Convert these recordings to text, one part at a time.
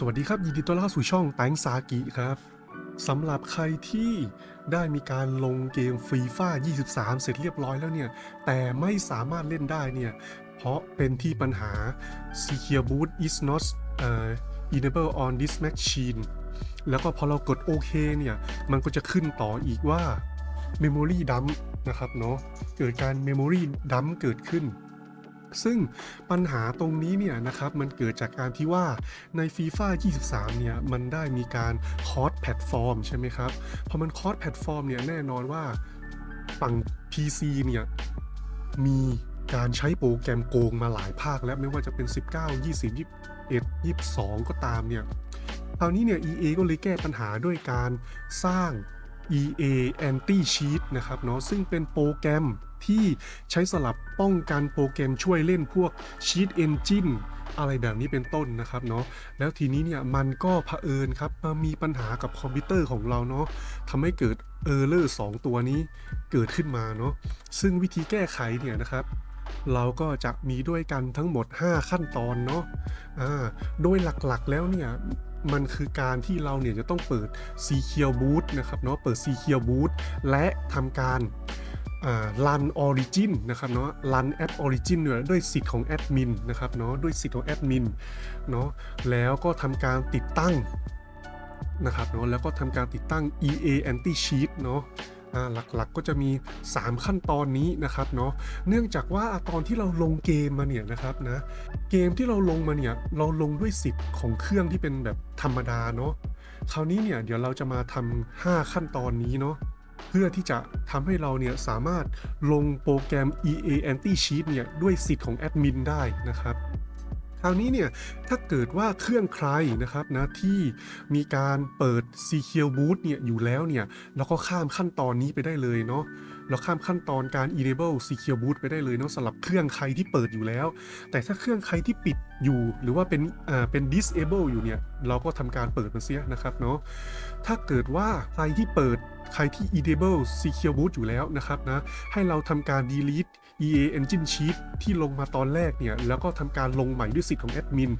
สวัสดีครับ ยินดีต้อนรับเข้าสู่ช่องแตงซากิครับสำหรับใครที่ได้มีการลงเกมฟรีฟ่า23 เสร็จเรียบร้อยแล้วเนี่ย แต่ไม่สามารถเล่นได้เนี่ย เพราะเป็นที่ปัญหา Secure Boot is not uh, enable on this machine แล้วก็พอเรากดโอเคเนี่ย มันก็จะขึ้นต่ออีกว่า Memory Dump นะครับเนาะเกิดการ Memory Dump เกิดขึ้น ซึ่งปัญหาตรงนี้เนี่ยนะครับมันเกิดจากการที่ว่าใน FIFA 23 เนี่ยมันได้มีการคอร์สแพลตฟอร์มใช่ไหมครับพอมันคอร์สแพลตฟอร์มเนี่ยแน่นอนว่าฝั่ง PC เนี่ยมีการใช้โปรแกรมโกงมาหลายภาคแล้วไม่ว่าจะเป็น 19 20 21 22 ก็ตามเนี่ยคราวนี้เนี่ย EA ก็เลยแก้ปัญหาด้วยการสร้าง EA Anti Cheat นะครับเนาะซึ่งเป็นโปรแกรม ที่ใช้สลับป้องกันโปรแกรมช่วยเล่นพวก Cheat Engine อะไรแบบนี้เป็นต้นนะครับเนาะแล้วทีนี้เนี่ยมันก็เผอิญครับมามีปัญหากับคอมพิวเตอร์ของเราเนาะทำให้เกิดเออร์เลอร์2ตัวนี้เกิดขึ้นมาเนาะซึ่งวิธีแก้ไขเนี่ยนะครับ เราก็จะมีด้วยกันทั้งหมด 5 ขั้นตอนเนาะอ่าโดยหลักๆแล้วเนี่ยมันคือการที่เราเนี่ยจะต้องเปิด Secure Boot นะครับเนาะเปิด Secure Boot และทำการ อ่า run origin นะครับเนาะ run app origin เนี่ยด้วยสิทธิ์ของแอดมินนะครับเนาะด้วยสิทธิ์ของแอดมินเนาะแล้วก็ทำการติดตั้งนะครับเนาะแล้วก็ทำการติดตั้ง EA Anti Cheat เนาะหลักๆก็จะมี 3 ขั้นตอนนี้นะครับเนาะเนื่องจากว่าตอนที่เราลงเกมมาเนี่ยนะครับนะเกมที่เราลงมาเนี่ยเราลงด้วยสิทธิ์ของเครื่องที่เป็นแบบธรรมดาเนาะคราวนี้เนี่ยเดี๋ยวเราจะมาทำ5ขั้นตอนนี้เนาะ เพื่อที่จะทำให้เราเนี่ยสามารถลงโปรแกรม EA Anti Cheat เนี่ยด้วยสิทธิ์ของแอดมินได้นะครับคราวนี้เนี่ยถ้าเกิดว่าเครื่องใครนะครับนะที่มีการเปิด Secure Boot เนี่ยอยู่แล้วเนี่ยเราก็ข้ามขั้นตอนนี้ไปได้เลยเนาะเราข้ามขั้นตอนการ enable secure boot ไปได้เลยเนาะสำหรับเครื่องใครที่เปิดอยู่แล้ว แต่ถ้าเครื่องใครที่ปิดอยู่หรือว่าเป็นอ่าเป็น disable อยู่เนี่ยเราก็ทำการเปิดมันเสียนะครับเนาะถ้าเกิดว่าใครที่เปิด ใครที่ enable secure boot อยู่แล้วนะครับนะ ให้เราทำการ delete EA Engine Cheat ที่ลงมาตอนแรกเนี่ย แล้วก็ทำการลงใหม่ด้วยสิทธิ์ของแอดมิน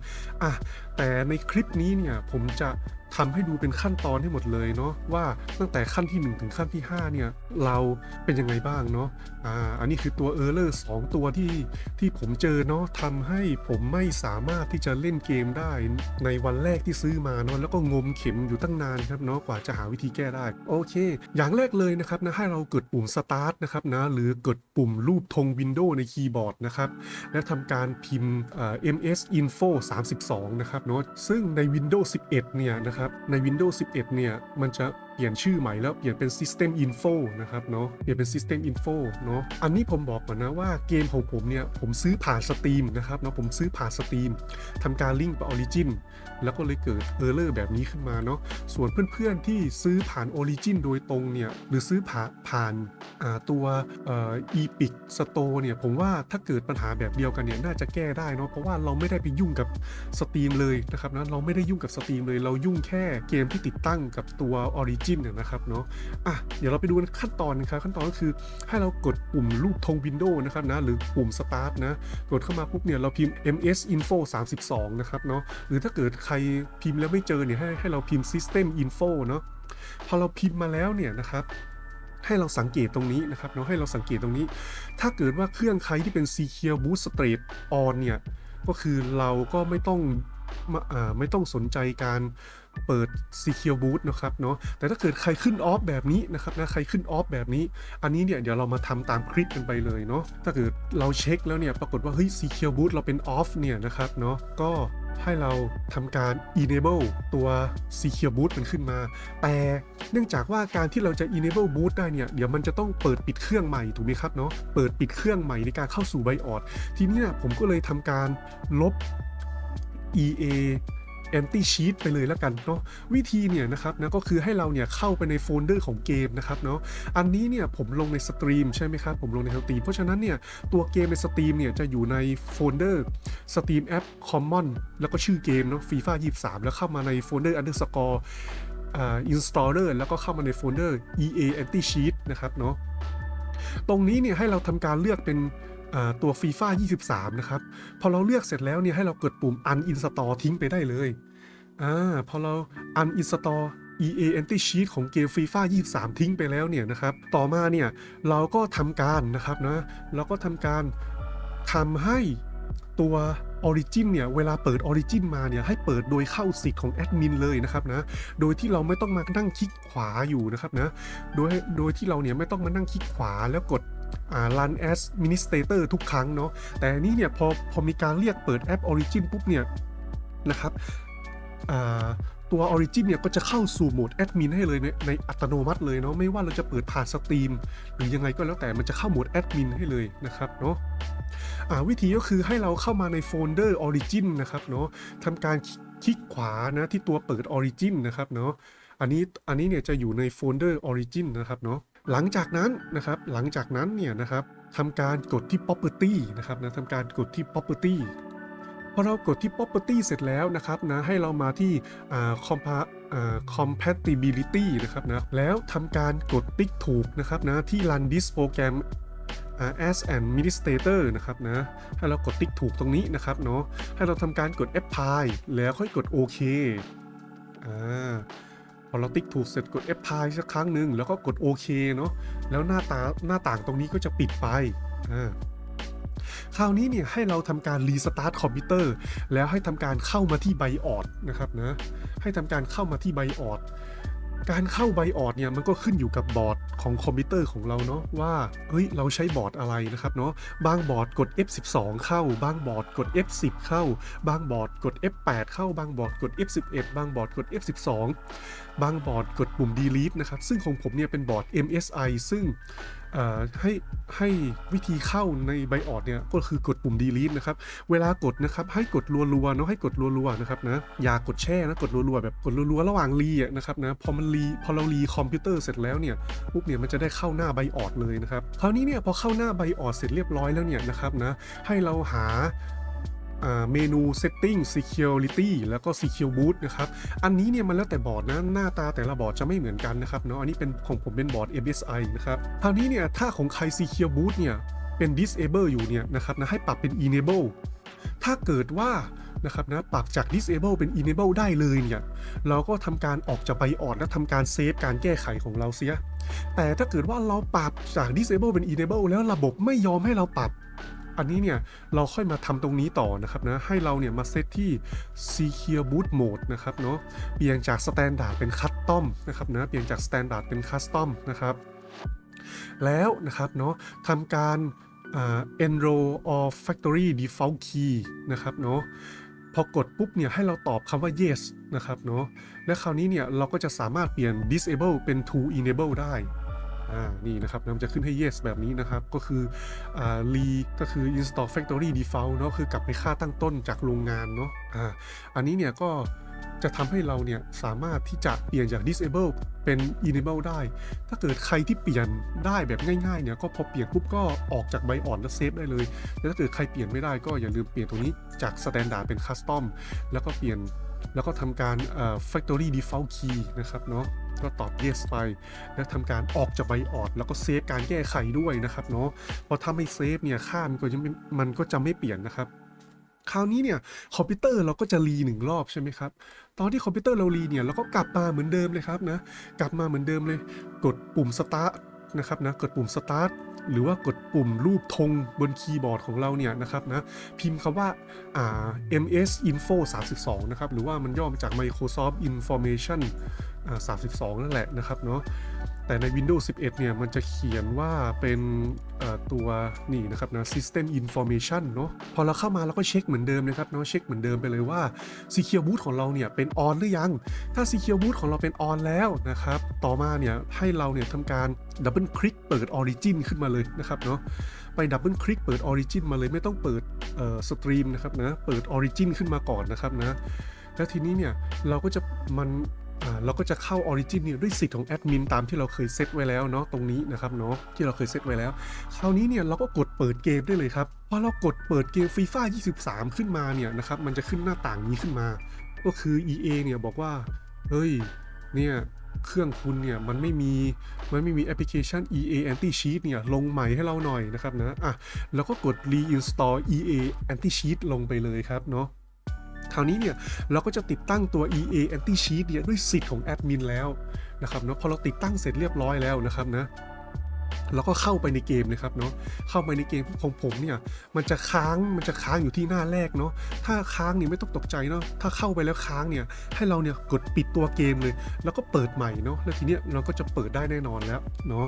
อะแต่ในคลิปนี้เนี่ย ผมจะทำให้ดูเป็นขั้นตอนให้หมดเลยเนาะว่าตั้งแต่ขั้นที่ 1 ถึงขั้นที่ 5 เนี่ย เราเป็นยังไงบ้างเนาะอ่าอันนี้คือตัว Error 2ตัวที่ที่ผมเจอเนาะทำให้ผมไม่สามารถที่จะเล่นเกมได้ในวันแรกที่ซื้อมาเนาะแล้วก็งมเข็มอยู่ตั้งนานครับเนาะกว่าจะหาวิธีแก้ได้ โอเคอย่างแรกเลยนะครับนะให้เรากดปุ่ม start นะครับนะหรือกดปุ่มรูปธง Windows ในคีย์บอร์ดนะครับและทำการพิมพ์ ms info 32 นะครับเนาะซึ่งใน Windows 11 เนี่ยนะครับใน Windows 11 เนี่ยมันจะ ปลี่ยนชื่อใหม่แล้วเปลี่ยนเป็น System Info นะครับเนาะเปลี่ยนเป็น System Info เนาะอันนี้ผมบอกก่อนนะว่าเกมของผมเนี่ย ผมซื้อผ่านสตรีมนะครับเนาะผมซื้อผ่านสตรีมทำการลิงก์ไป Origin แล้วก็เลยเกิด Error แบบนี้ขึ้นมาเนาะส่วนเพื่อนๆที่ซื้อผ่าน Origin โดยตรงเนี่ย หรือซื้อผ่านผ่านตัวเอ่อ Epic Store เนี่ย ผมว่าถ้าเกิดปัญหาแบบเดียวกันเนี่ยน่าจะแก้ได้เนาะเพราะว่าเราไม่ได้ไปยุ่งกับสตรีมเลยนะครับนะเราไม่ได้ยุ่งกับสตรีมเลย เรายุ่งแค่เกมที่ติดตั้งกับตัว Origin เนี่ยนะครับเนาะอะเดี๋ยวเราไปดูขั้นตอนนะครับขั้นตอนก็คือให้เรากดปุ่มรูปธง Windows นะครับนะหรือปุ่ม Start นะกดเข้ามาปุ๊บเนี่ยเราพิมพ์ ms info 32 นะครับเนาะหรือถ้าเกิดใครพิมพ์แล้วไม่เจอเนี่ยให้ให้เราพิมพ์ system info เนาะพอเราพิมพ์มาแล้วเนี่ยนะครับให้เราสังเกตตรงนี้นะครับเนาะให้เราสังเกตตรงนี้ ถ้าเกิดว่าเครื่องใครที่เป็น Secure Boot Straight On เนี่ยก็คือเราก็ไม่ต้อง ม่ไม่ต้องสนใจการเปิด Secure Boot นะครับเนาะแต่ถ้าเกิดใครขึ้นออฟแบบนี้นะครับนะใครขึ้นออฟแบบนี้ อันนี้เนี่ยเดี๋ยวเรามาทำตามคลิปกันไปเลยเนาะถ้าเกิดเราเช็คแล้วเนี่ยปรากฏว่าเฮ้ย Secure Boot เราเป็นออฟเนี่ยนะครับเนาะก็ให้เราทำการ enable ตัว Secure Boot มันขึ้นมา แต่เนื่องจากว่าการที่เราจะ enable boot ได้เนี่ย เดี๋ยวมันจะต้องเปิดปิดเครื่องใหม่ถูกไหมครับเนาะ เปิดปิดเครื่องใหม่ในการเข้าสู่ BIOS ทีนี้เนี่ยผมก็เลยทำการลบ EA anti cheat ไปเลยแล้วกันเนาะวิธีเนี่ยนะครับนะก็คือให้เราเนี่ยเข้าไปในโฟลเดอร์ของเกมนะครับเนาะอันนี้เนี่ยผมลงในสตรีมใช่ไหมครับผมลงในสตรีมเพราะฉะนั้นเนี่ยตัวเกมในสตรีมเนี่ยจะอยู่ในโฟลเดอร์สตรีมแอป common แล้วก็ชื่อเกมเนาะ FIFA 23แล้วเข้ามาในโฟลเดอร์ underscore อ่า installer แล้วก็เข้ามาในโฟลเดอร์ EA anti cheat นะครับเนาะตรงนี้เนี่ยให้เราทำการเลือกเป็น ตัว FIFA 23 นะครับ พอเราเลือกเสร็จแล้วเนี่ยให้เรากดปุ่ม uninstall ทิ้งไปได้เลยอ่าพอเรา uninstall EA Anti Cheat ของเกม FIFA 23 ทิ้งไปแล้วเนี่ยนะครับ ต่อมาเนี่ยเราก็ทำการนะครับนะ เราก็ทำการทำให้ตัว Origin เนี่ยเวลาเปิด Origin มาเนี่ยให้เปิดโดยเข้าสิทธิ์ของแอดมินเลยนะครับนะ โดยที่เราไม่ต้องมานั่งคลิกขวาอยู่นะครับนะ โดยโดยที่เราเนี่ยไม่ต้องมานั่งคลิกขวาแล้วกด อ่า run as administrator ทุกครั้งเนาะแต่อันนี้เนี่ยพอพอมีการเรียกเปิดแอป Origin ปุ๊บเนี่ยนะครับตัว Origin เนี่ยก็จะเข้าสู่โหมดแอดมินให้เลยในในอัตโนมัติเลยเนาะไม่ว่าเราจะเปิดผ่านสตรีมหรือยังไงก็แล้วแต่มันจะเข้าโหมดแอดมินให้เลยนะครับเนาะวิธีก็คือให้เราเข้ามาในโฟลเดอร์ Origin นะครับเนาะทำการคลิกขวานะที่ตัวเปิด Origin นะครับเนาะอันนี้อันนี้เนี่ยจะอยู่ในโฟลเดอร์ Origin นะครับเนาะ หลังจากนั้นนะครับหลังจากนั้นเนี่ยนะครับทำการกดที่ property นะครับนะทำการกดที่ property พอเรากดที่ property เสร็จแล้วนะครับนะให้เรามาที่ compa compatibility นะครับนะแล้วทำการกดติ๊กถูกนะครับนะที่ run this program as an administrator นะครับนะให้เรากดติ๊กถูกตรงนี้นะครับเนาะให้เราทำการกด apply แล้วค่อยกดโอเคอ่า พอเราติ๊กถูกเสร็จกด F พายสักครั้งหนึ่งแล้วก็กดโอเคเนาะแล้วหน้าตาหน้าต่างตรงนี้ก็จะปิดไปอ่าคราวนี้เนี่ยให้เราทำการรีสตาร์ทคอมพิวเตอร์แล้วให้ทำการเข้ามาที่ไบออดนะครับนะให้ทำการเข้ามาที่ไบออด การเข้าไบออดเนี่ยมันก็ขึ้นอยู่กับบอร์ดของคอมพิวเตอร์ของเราเนาะว่าเฮ้ยเราใช้บอร์ดอะไรนะครับเนาะบางบอร์ดกด F12 เข้า บางบอร์ดกด F10 เข้า บางบอร์ดกด F8 เข้า บางบอร์ดกด F11 บางบอร์ดกด F12 บางบอร์ดกดปุ่ม delete นะครับซึ่งของผมเนี่ยเป็นบอร์ด MSI ซึ่งให้ให้วิธีเข้าในไบออดเนี่ยก็คือกดปุ่ม delete นะครับ เวลากดนะครับให้กดรัวๆเนาะให้กดรัวๆนะครับนะอย่ากดแช่นะกดรัวๆแบบกดรัวๆระหว่างรีอะนะครับนะพอมันรีพอเรารีคอมพิวเตอร์เสร็จแล้วเนี่ยปุ๊บเนี่ยมันจะได้เข้าหน้าไบออดเลยนะครับคราวนี้เนี่ยพอเข้าหน้าไบออดเสร็จเรียบร้อยแล้วเนี่ยนะครับนะให้เราหา เมนู setting security แล้วก็ secure boot นะครับ อันนี้เนี่ยมันแล้วแต่บอร์ดนะ หน้าตาแต่ละบอร์ดจะไม่เหมือนกันนะครับเนาะ อันนี้เป็นของผมเป็นบอร์ด MSI นะครับ คราวนี้เนี่ยถ้าของใคร Secure Boot เนี่ยเป็น disable อยู่เนี่ยนะครับนะให้ปรับเป็น enable ถ้าเกิดว่านะครับนะปรับจาก disable เป็น enable ได้เลยเนี่ยเราก็ทำการออกจากไบออดและทำการเซฟการแก้ไขของเราเสีย แต่ถ้าเกิดว่าเราปรับจาก disable เป็น enable แล้วระบบไม่ยอมให้เราปรับ อันนี้เนี่ยเราค่อยมาทำตรงนี้ต่อนะครับนะให้เราเนี่ยมาเซตที่ secure boot mode นะครับเนาะเปลี่ยนจาก standard เป็น custom นะครับนะเปลี่ยนจาก standard เป็น custom นะครับแล้วนะครับเนาะทำการ enroll or factory default key นะครับเนาะพอกดปุ๊บเนี่ยให้เราตอบคำว่า yes นะครับเนาะและคราวนี้เนี่ยเราก็จะสามารถเปลี่ยน disable เป็น to enable ได้ อ่านี่นะครับมันจะขึ้นให้ yes แบบนี้นะครับ ก็คืออ่า re ก็คือ install factory default เนาะคือกลับไปค่าตั้งต้นจากโรงงานเนาะอ่าอันนี้เนี่ยก็จะทำให้เราเนี่ยสามารถที่จะเปลี่ยนจาก disable เป็น enable ได้ ถ้าเกิดใครที่เปลี่ยนได้แบบง่ายๆเนี่ยก็พอเปลี่ยนปุ๊บก็ออกจากไบอ่อดแล้วเซฟได้เลยแต่ถ้าเกิดใครเปลี่ยนไม่ได้ก็อย่าลืมเปลี่ยนตรงนี้จาก standard เป็น custom แล้วก็เปลี่ยนแล้วก็ทำการ factory default key นะครับเนาะ ก็ตอบ yes ไปและทำการออกจากไบออด แล้วก็เซฟการแก้ไขด้วยนะครับเนาะเพราะถ้าไม่เซฟเนี่ยค่ามันก็จะมันก็จะไม่เปลี่ยนนะครับคราวนี้เนี่ยคอมพิวเตอร์เราก็จะรีหนึ่งรอบใช่ไหมครับ ตอนที่คอมพิวเตอร์เรารีเนี่ยเราก็กลับมาเหมือนเดิมเลยครับนะ กลับมาเหมือนเดิมเลย กดปุ่ม start นะครับนะ กดปุ่ม start หรือว่ากดปุ่มรูปธงบนคีย์บอร์ดของเราเนี่ยนะครับนะ พิมพ์คำว่าา ms info 32 นะครับ หรือว่ามันย่อมาจาก Microsoft Information 32 นั่นแหละนะครับเนาะแต่ใน Windows 11 เนี่ย มันจะเขียนว่าเป็นตัวนี่นะครับนะ System Information เนาะพอเราเข้ามาเราก็เช็คเหมือนเดิมนะครับเนาะเช็คเหมือนเดิมไปเลยว่า Secure Boot ของเราเนี่ยเป็น on หรือยัง ถ้า Secure Boot ของเราเป็น on แล้วนะครับ ต่อมาเนี่ยให้เราเนี่ยทำการดับเบิลคลิกเปิด Origin ขึ้นมาเลยนะครับเนาะไปดับเบิลคลิกเปิด Origin มาเลยไม่ต้องเปิดสตรีมนะครับนะเปิด Origin ขึ้นมาก่อนนะครับนะแล้วทีนี้เนี่ยเราก็จะมัน เราก็จะเข้า Origin เนี่ยด้วยสิทธิ์ของแอดมินตามที่เราเคยเซตไว้แล้วเนาะตรงนี้นะครับเนาะที่เราเคยเซตไว้แล้ว คราวนี้เนี่ยเราก็กดเปิดเกมได้เลยครับพอเรากดเปิดเกม FIFA 23 ขึ้นมาเนี่ยนะครับมันจะขึ้นหน้าต่างนี้ขึ้นมา ก็คือ EA เนี่ยบอกว่าเฮ้ยเนี่ยเครื่องคุณเนี่ยมันไม่มีมันไม่มีแอปพลิเคชัน EA Anti Cheat เนี่ยลงใหม่ให้เราหน่อยนะครับนะอะแล้วก็กด reinstall EA Anti Cheat ลงไปเลยครับเนาะ คราวนี้เนี่ยเราก็จะติดตั้งตัว EA Anti Cheat เนี่ยด้วยสิทธิ์ของแอดมินแล้วนะครับเนาะพอเราติดตั้งเสร็จเรียบร้อยแล้วนะครับนะ เราก็เข้าไปในเกมนะครับเนาะเข้าไปในเกมของผมเนี่ยมันจะค้างมันจะค้างอยู่ที่หน้าแรกเนาะถ้าค้างเนี่ยไม่ต้องตกใจเนาะถ้าเข้าไปแล้วค้างเนี่ยให้เราเนี่ยกดปิดตัวเกมเลย แล้วก็เปิดใหม่เนาะแล้วทีเนี้ยเราก็จะเปิดได้แน่นอนแล้วเนาะ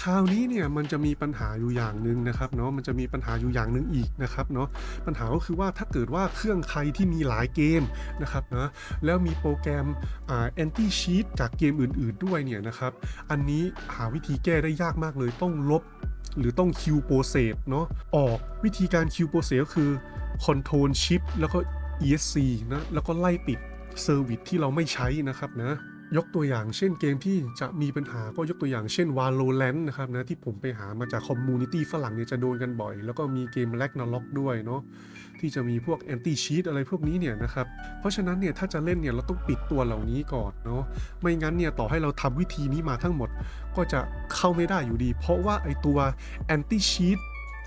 คราวนี้เนี่ยมันจะมีปัญหาอยู่อย่างหนึ่งนะครับเนาะมันจะมีปัญหาอยู่อย่างหนึ่งอีกนะครับเนาะปัญหาก็คือว่าถ้าเกิดว่าเครื่องใครที่มีหลายเกมนะครับนะแล้วมีโปรแกรมอ่า anti cheat จากเกมอื่น ๆด้วยเนี่ยนะครับอันนี้หาวิธีแก้ได้ยากมากเลยต้องลบหรือต้องคิวโปรเซสเนาะออกวิธีการคิวโปรเซสก็คือ Control Shift แล้วก็ ESC นะแล้วก็ไล่ปิดเซอร์วิสที่เราไม่ใช้นะครับนะ ยกตัวอย่างเช่นเกมที่จะมีปัญหาก็ยกตัวอย่างเช่น Valorant นะครับนะที่ผมไปหามาจากคอมมูนิตี้ฝรั่งเนี่ยจะโดนกันบ่อย แล้วก็มีเกม Ragnarok ด้วยเนาะที่จะมีพวก Anti Cheat อะไรพวกนี้เนี่ยนะครับเพราะฉะนั้นเนี่ยถ้าจะเล่นเนี่ยเราต้องปิดตัวเหล่านี้ก่อนเนาะไม่งั้นเนี่ยต่อให้เราทำวิธีนี้มาทั้งหมด ก็จะเข้าไม่ได้อยู่ดี เพราะว่าไอตัว Anti Cheat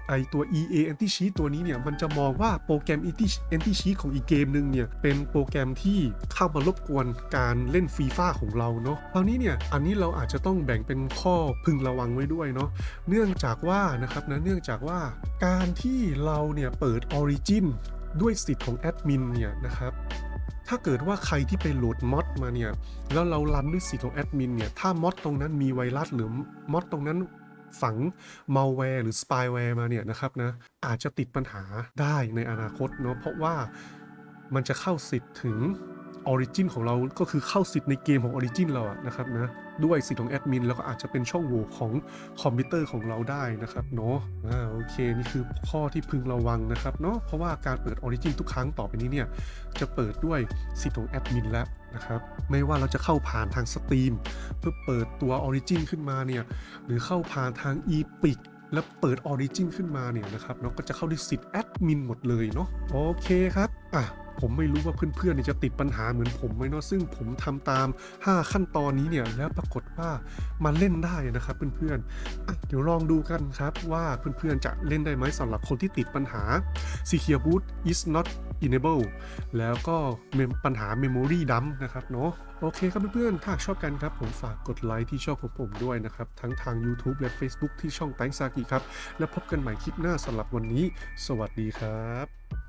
ไอตัว EA Anti Cheat ตัวนี้เนี่ยมันจะมองว่าโปรแกรม Anti Cheat ของอีกเกมหนึ่งเนี่ยเป็นโปรแกรมที่เข้ามารบกวนการเล่นฟีฟ่าของเราเนาะคราวนี้เนี่ยอันนี้เราอาจจะต้องแบ่งเป็นข้อพึงระวังไว้ด้วยเนาะเนื่องจากว่านะครับนะเนื่องจากว่าการที่เราเนี่ยเปิด Origin ด้วยสิทธิ์ของแอดมินเนี่ยนะครับถ้าเกิดว่าใครที่ไปโหลดมอดมาเนี่ย แล้วเรารันด้วยสิทธิ์ของแอดมินเนี่ย ถ้ามอดตรงนั้นมีไวรัสหรือมอดตรงนั้น ฝังมัลแวร์หรือสปายแวร์มาเนี่ยนะครับนะอาจจะติดปัญหาได้ในอนาคตเนาะเพราะว่ามันจะเข้าสิทธิ์ถึง Origin ของเราก็คือเข้าสิทธิ์ในเกมของ Origin เราอะนะครับนะ ด้วยสิทธิ์ของแอดมินแล้วก็อาจจะเป็นช่องโหว่ของคอมพิวเตอร์ของเราได้นะครับเนาะอ่าโอเคนี่คือข้อที่พึงระวังนะครับเนาะเพราะว่าการเปิด Origin ทุกครั้งต่อไปนี้เนี่ยจะเปิดด้วยสิทธิ์ของแอดมินแล้วนะครับไม่ว่าเราจะเข้าผ่านทางสตรีมเพื่อเปิดตัว Origin ขึ้นมาเนี่ยหรือเข้าผ่านทาง Epic แล้วเปิด Origin ขึ้นมาเนี่ยนะครับเนาะก็จะเข้าด้วยสิทธิ์แอดมินหมดเลยเนาะโอเคครับ่ะ ผมไม่รู้ว่าเพื่อนๆเนี่ยจะติดปัญหาเหมือนผมไหมเนาะซึ่งผมทำตาม 5 ขั้นตอนนี้เนี่ยแล้วปรากฏว่ามันเล่นได้นะครับเพื่อนๆเดี๋ยวลองดูกันครับว่าเพื่อนๆจะเล่นได้ไหมสำหรับคนที่ติดปัญหา Secure Boot is not enable แล้วก็ปัญหา Memory Dump นะครับเนาะโอเคครับเพื่อนๆ ถ้าชอบกันครับ ผมฝากกดไลค์ที่ช่องของผมด้วยนะครับ ทั้งทาง YouTube และ Facebook ที่ช่องแตงซากิครับ แล้วพบกันใหม่คลิปหน้าสำหรับวันนี้ สวัสดีครับ